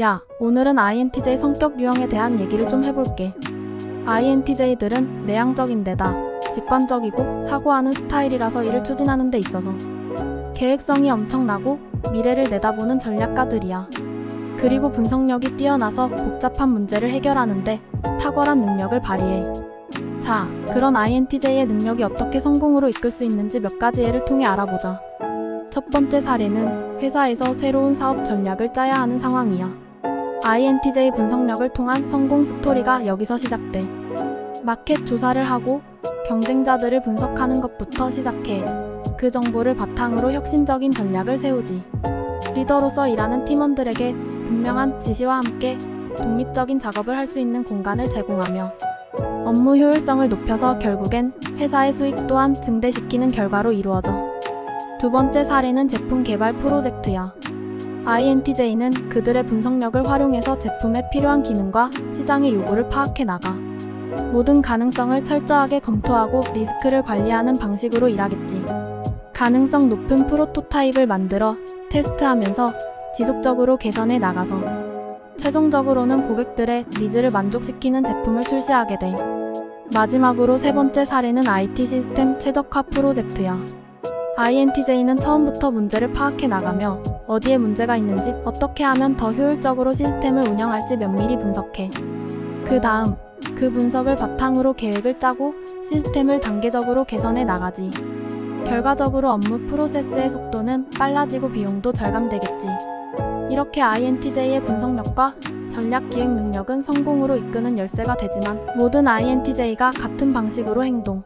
야, 오늘은 INTJ 성격 유형에 대한 얘기를 좀 해볼게. INTJ들은 내향적인 데다 직관적이고 사고하는 스타일이라서 일을 추진하는 데 있어서 계획성이 엄청나고 미래를 내다보는 전략가들이야. 그리고 분석력이 뛰어나서 복잡한 문제를 해결하는데 탁월한 능력을 발휘해. 자, 그런 INTJ의 능력이 어떻게 성공으로 이끌 수 있는지 몇 가지 예를 통해 알아보자. 첫 번째 사례는 회사에서 새로운 사업 전략을 짜야 하는 상황이야. INTJ 분석력을 통한 성공 스토리가 여기서 시작돼. 마켓 조사를 하고 경쟁자들을 분석하는 것부터 시작해. 그 정보를 바탕으로 혁신적인 전략을 세우지. 리더로서 일하는 팀원들에게 분명한 지시와 함께 독립적인 작업을 할 수 있는 공간을 제공하며 업무 효율성을 높여서 결국엔 회사의 수익 또한 증대시키는 결과로 이루어져. 두 번째 사례는 제품 개발 프로젝트야. INTJ는 그들의 분석력을 활용해서 제품에 필요한 기능과 시장의 요구를 파악해 나가. 모든 가능성을 철저하게 검토하고 리스크를 관리하는 방식으로 일하겠지. 가능성 높은 프로토타입을 만들어 테스트하면서 지속적으로 개선해 나가서 최종적으로는 고객들의 니즈를 만족시키는 제품을 출시하게 돼. 마지막으로 세 번째 사례는 IT 시스템 최적화 프로젝트야. INTJ는 처음부터 문제를 파악해 나가며 어디에 문제가 있는지 어떻게 하면 더 효율적으로 시스템을 운영할지 면밀히 분석해. 그 다음 그 분석을 바탕으로 계획을 짜고 시스템을 단계적으로 개선해 나가지. 결과적으로 업무 프로세스의 속도는 빨라지고 비용도 절감되겠지. 이렇게 INTJ의 분석력과 전략 기획 능력은 성공으로 이끄는 열쇠가 되지만 모든 INTJ가 같은 방식으로 행동,